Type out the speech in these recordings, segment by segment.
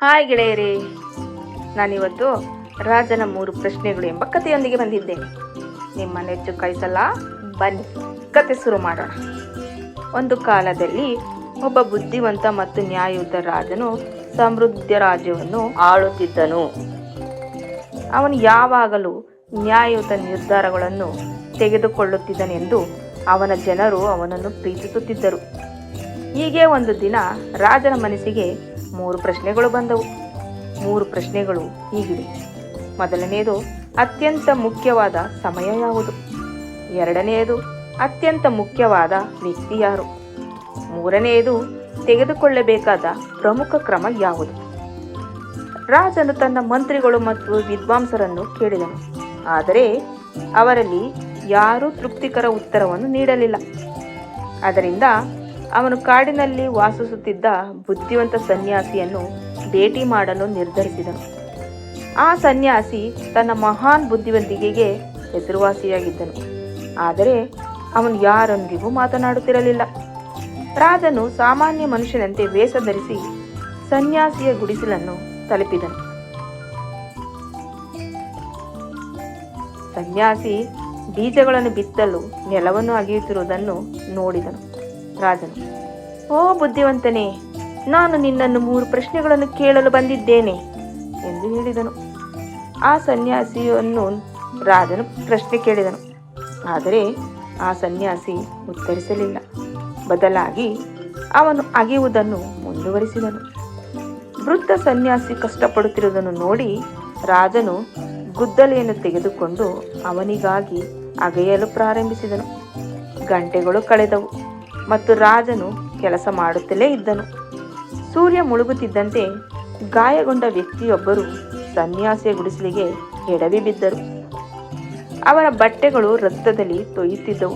Hi ಗೆಳೆಯರೇ. ನಾನಿವತ್ತು ರಾಜನ ಮೂರು ಪ್ರಶ್ನೆಗಳು ಎಂಬ ಕಥೆಯೊಂದಿಗೆ ಬಂದಿದ್ದೇನೆ ನಿಮ್ಮ ನೆಚ್ಚು ಕೈಸಲ್ಲ ಬನ್ನಿ, ಕತೆ ಶುರು ಮಾಡೋಣ. ಒಂದು ಕಾಲದಲ್ಲಿ ಒಬ್ಬ ಬುದ್ಧಿವಂತ ಮತ್ತು ನ್ಯಾಯಯುತ ರಾಜನು ಸಮೃದ್ಧ ರಾಜ್ಯವನ್ನು ಆಳುತ್ತಿದ್ದನು. ಅವನು ಯಾವಾಗಲೂ ನ್ಯಾಯಯುತ ನಿರ್ಧಾರಗಳನ್ನು ತೆಗೆದುಕೊಳ್ಳುತ್ತಿದ್ದನೆಂದು ಅವನ ಜನರು ಅವನನ್ನು ಪ್ರೀತಿಸುತ್ತಿದ್ದರು. ಹೀಗೆ ಒಂದು ದಿನ ರಾಜನ ಮನಸ್ಸಿಗೆ ಮೂರು ಪ್ರಶ್ನೆಗಳು ಬಂದವು. ಮೂರು ಪ್ರಶ್ನೆಗಳು ಹೀಗಿವೆ. ಮೊದಲನೆಯದು, ಅತ್ಯಂತ ಮುಖ್ಯವಾದ ಸಮಯ ಯಾವುದು? ಎರಡನೆಯದು, ಅತ್ಯಂತ ಮುಖ್ಯವಾದ ವ್ಯಕ್ತಿ ಯಾರು? ಮೂರನೆಯದು, ತೆಗೆದುಕೊಳ್ಳಬೇಕಾದ ಪ್ರಮುಖ ಕ್ರಮ ಯಾವುದು? ರಾಜನು ತನ್ನ ಮಂತ್ರಿಗಳು ಮತ್ತು ವಿದ್ವಾಂಸರನ್ನು ಕೇಳಿದನು. ಆದರೆ ಅವರಲ್ಲಿ ಯಾರೂ ತೃಪ್ತಿಕರ ಉತ್ತರವನ್ನು ನೀಡಲಿಲ್ಲ. ಅದರಿಂದ ಅವನು ಕಾಡಿನಲ್ಲಿ ವಾಸಿಸುತ್ತಿದ್ದ ಬುದ್ಧಿವಂತ ಸನ್ಯಾಸಿಯನ್ನು ಭೇಟಿ ಮಾಡಲು ನಿರ್ಧರಿಸಿದನು. ಆ ಸನ್ಯಾಸಿ ತನ್ನ ಮಹಾನ್ ಬುದ್ಧಿವಂತಿಕೆಗೆ ಹೆಸರುವಾಸಿಯಾಗಿದ್ದನು ಆದರೆ ಅವನು ಯಾರೊಂದಿಗೂ ಮಾತನಾಡುತ್ತಿರಲಿಲ್ಲ. ರಾಜನು ಸಾಮಾನ್ಯ ಮನುಷ್ಯನಂತೆ ವೇಷ ಧರಿಸಿ ಸನ್ಯಾಸಿಯ ಗುಡಿಸಲನ್ನು ತಲುಪಿದನು. ಸನ್ಯಾಸಿ ಬೀಜಗಳನ್ನು ಬಿತ್ತಲು ನೆಲವನ್ನು ಅಗೆಯುತ್ತಿರುವುದನ್ನು ನೋಡಿದನು. ರಾಜನು. ಓ ಬುದ್ಧಿವಂತನೇ, ನಾನು ನಿನ್ನನ್ನು ಮೂರು ಪ್ರಶ್ನೆಗಳನ್ನು ಕೇಳಲು ಬಂದಿದ್ದೇನೆ ಎಂದು ಹೇಳಿದನು. ಆ ಸನ್ಯಾಸಿಯನ್ನು ರಾಜನು ಪ್ರಶ್ನೆ ಕೇಳಿದನು. ಆದರೆ ಆ ಸನ್ಯಾಸಿ ಉತ್ತರಿಸಲಿಲ್ಲ. ಬದಲಾಗಿ ಅವನು ಅಗೆಯುವುದನ್ನು ಮುಂದುವರಿಸಿದನು. ವೃದ್ಧ ಸನ್ಯಾಸಿ ಕಷ್ಟಪಡುತ್ತಿರುವುದನ್ನು ನೋಡಿ ರಾಜನು ಗುದ್ದಲೆಯನ್ನು ತೆಗೆದುಕೊಂಡು ಅವನಿಗಾಗಿ ಅಗೆಯಲು ಪ್ರಾರಂಭಿಸಿದನು. ಗಂಟೆಗಳು ಕಳೆದವು. ಮತ್ತು ರಾಜನು ಕೆಲಸ ಮಾಡುತ್ತಲೇ ಇದ್ದನು. ಸೂರ್ಯ ಮುಳುಗುತ್ತಿದ್ದಂತೆ ಗಾಯಗೊಂಡ ವ್ಯಕ್ತಿಯೊಬ್ಬರು ಸನ್ಯಾಸಿಯ ಗುಡಿಸಲಿಗೆ ಎಡವಿ ಬಿದ್ದರು. ಅವರ ಬಟ್ಟೆಗಳು ರಕ್ತದಲ್ಲಿ ತೊಯ್ಯುತ್ತಿದ್ದವು.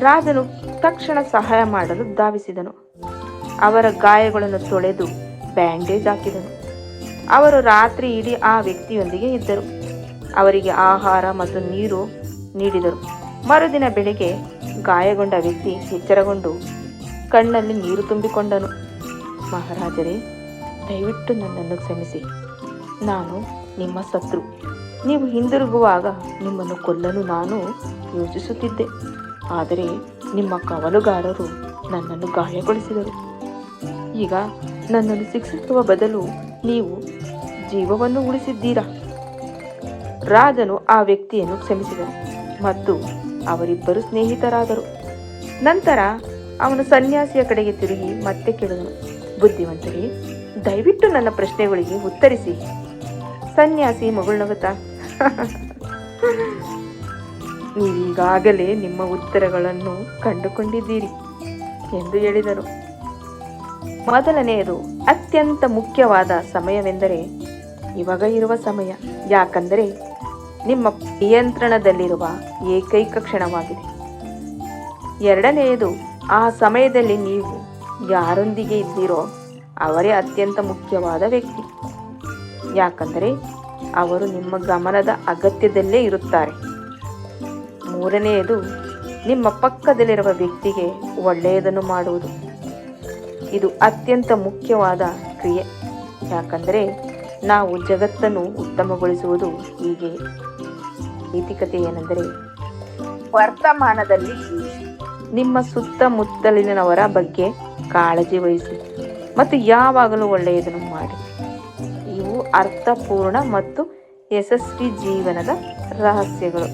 ರಾಜನು ತಕ್ಷಣ ಸಹಾಯ ಮಾಡಲು ಧಾವಿಸಿದನು. ಅವರ ಗಾಯಗಳನ್ನು ತೊಳೆದು ಬ್ಯಾಂಡೇಜ್ ಹಾಕಿದನು. ಅವರು ರಾತ್ರಿ ಇಡೀ ಆ ವ್ಯಕ್ತಿಯೊಂದಿಗೆ ಇದ್ದರು. ಅವರಿಗೆ ಆಹಾರ ಮತ್ತು ನೀರು ನೀಡಿದರು. ಮರುದಿನ ಬೆಳಿಗ್ಗೆ ಗಾಯಗೊಂಡ ವ್ಯಕ್ತಿ ಎಚ್ಚರಗೊಂಡು ಕಣ್ಣಲ್ಲಿ ನೀರು ತುಂಬಿಕೊಂಡನು. ಮಹಾರಾಜರೇ, ದಯವಿಟ್ಟು ನನ್ನನ್ನು ಕ್ಷಮಿಸಿ. ನಾನು ನಿಮ್ಮ ಶತ್ರು. ನೀವು ಹಿಂದಿರುಗುವಾಗ ನಿಮ್ಮನ್ನು ಕೊಲ್ಲಲು ನಾನು ಯೋಚಿಸುತ್ತಿದ್ದೆ. ಆದರೆ ನಿಮ್ಮ ಕವಲುಗಾರರು ನನ್ನನ್ನು ಗಾಯಗೊಳಿಸಿದರು. ಈಗ ನನ್ನನ್ನು ಶಿಕ್ಷಿಸುವ ಬದಲು ನೀವು ಜೀವವನ್ನು ಉಳಿಸಿದ್ದೀರಾ? ರಾಜನು ಆ ವ್ಯಕ್ತಿಯನ್ನು ಕ್ಷಮಿಸಿದನು ಮತ್ತು ಅವರಿಬ್ಬರು ಸ್ನೇಹಿತರಾದರು. ನಂತರ ಅವನು ಸನ್ಯಾಸಿಯ ಕಡೆಗೆ ತಿರುಗಿ ಮತ್ತೆ ಕೇಳಿದನು, ಬುದ್ಧಿವಂತರಿ, ದಯವಿಟ್ಟು ನನ್ನ ಪ್ರಶ್ನೆಗಳಿಗೆ ಉತ್ತರಿಸಿ. ಸನ್ಯಾಸಿ ಮಗುಳ್ನಗುತ್ತಾ ನೀವೀಗಾಗಲೇ ನಿಮ್ಮ ಉತ್ತರಗಳನ್ನು ಕಂಡುಕೊಂಡಿದ್ದೀರಿ ಎಂದು ಹೇಳಿದರು ಮೊದಲನೆಯದು ಅತ್ಯಂತ ಮುಖ್ಯವಾದ ಸಮಯವೆಂದರೆ ಇವಾಗ ಇರುವ ಸಮಯ. ಯಾಕಂದರೆ ನಿಮ್ಮ ನಿಯಂತ್ರಣದಲ್ಲಿರುವ ಏಕೈಕ ಕ್ಷಣವಾಗಿದೆ. ಎರಡನೆಯದು, ಆ ಸಮಯದಲ್ಲಿ ನೀವು ಯಾರೊಂದಿಗೆ ಇದ್ದೀರೋ ಅವರೇ ಅತ್ಯಂತ ಮುಖ್ಯವಾದ ವ್ಯಕ್ತಿ. ಯಾಕಂದರೆ ಅವರು ನಿಮ್ಮ ಗಮನದ ಅಗತ್ಯದಲ್ಲೇ ಇರುತ್ತಾರೆ. ಮೂರನೆಯದು, ನಿಮ್ಮ ಪಕ್ಕದಲ್ಲಿರುವ ವ್ಯಕ್ತಿಗೆ ಒಳ್ಳೆಯದನ್ನು ಮಾಡುವುದು. ಇದು ಅತ್ಯಂತ ಮುಖ್ಯವಾದ ಕ್ರಿಯೆ. ಯಾಕಂದರೆ ನಾವು ಜಗತ್ತನ್ನು ಉತ್ತಮಗೊಳಿಸುವುದು ಹೀಗೆ ನೀತಿಕತೆ ಏನೆಂದರೆ ವರ್ತಮಾನದಲ್ಲಿ ನಿಮ್ಮ ಸುತ್ತಮುತ್ತಲಿನವರ ಬಗ್ಗೆ ಕಾಳಜಿ ವಹಿಸಿ ಮತ್ತು ಯಾವಾಗಲೂ ಒಳ್ಳೆಯದನ್ನು ಮಾಡಿ. ಇವು ಅರ್ಥಪೂರ್ಣ ಮತ್ತು ಯಶಸ್ವಿ ಜೀವನದ ರಹಸ್ಯಗಳು.